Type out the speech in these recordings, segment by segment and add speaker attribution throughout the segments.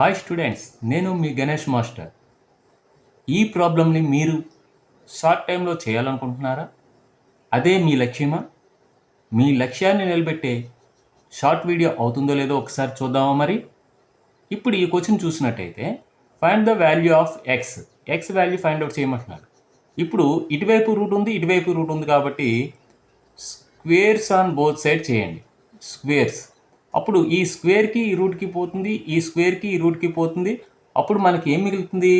Speaker 1: Hi students నేను మీ Ganesh master. ఈ ప్రాబ్లమ్ని మీరు షార్ట్ టైంలో చేయాలనుకుంటున్నారా? అదే మీ లక్ష్యమా? మీ లక్ష్యాన్ని నిలబెట్టే షార్ట్ వీడియో అవుతుందో లేదో ఒకసారి చూద్దామా మరి? ఇప్పుడు ఈ క్వశ్చన్ చూసినట్టయితే find the value of X X value find out చేయమంటున్నారు ఇప్పుడు ఇటువైపు రూట్ ఉంది ఇటువైపు రూట్ ఉంది కాబట్టి స్క్వేర్స్ ఆన్ బోత్ సైడ్ చేయండి. స్క్వేర్స్ అప్పుడు ఈ స్క్వేర్కి ఈ రూట్కి పోతుంది ఈ స్క్వేర్కి ఈ రూట్కి పోతుంది. అప్పుడు మనకి ఏం మిగులుతుంది?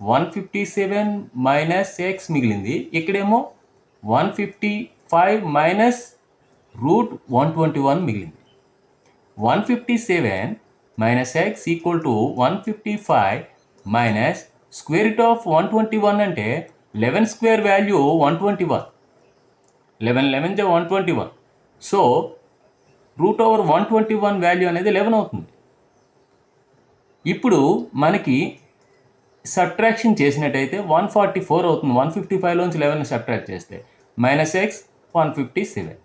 Speaker 1: One fifty seven minus X మిగిలింది. ఇక్కడేమో one fifty five minus root one twenty one మిగిలింది. One fifty seven minus X equal to one fifty five minus square root of one twenty one అంటే eleven square value one twenty one. Eleven eleven జా one twenty one. So root over one twenty one value అనేది eleven అవుతుంది. ఇప్పుడు మనకి subtraction చేసినట్టయితే one forty four అవుతుంది. One fifty ఫైవ్లోంచి eleven subtract చేస్తే minus X one fifty seven.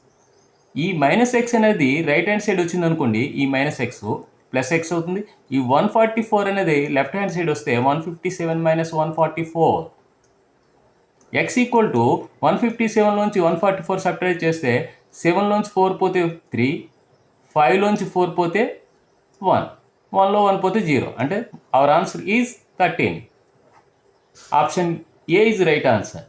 Speaker 1: ఈ minus X అనేది రైట్ హ్యాండ్ సైడ్ వచ్చింది అనుకోండి ఈ మైనస్ ఎక్స్ ప్లస్ ఎక్స్ అవుతుంది. ఈ వన్ ఫార్టీ ఫోర్ అనేది లెఫ్ట్ హ్యాండ్ సైడ్ వస్తే one fifty seven minus one forty four. X equal to one fifty సెవెన్లోంచి one forty four subtract చేస్తే సెవెన్లోంచి ఫోర్ పోతే త్రీ ఫైవ్లోంచి ఫోర్ పోతే వన్. వన్లో వన్ పోతే జీరో. అంటే our answer is thirteen option A is right answer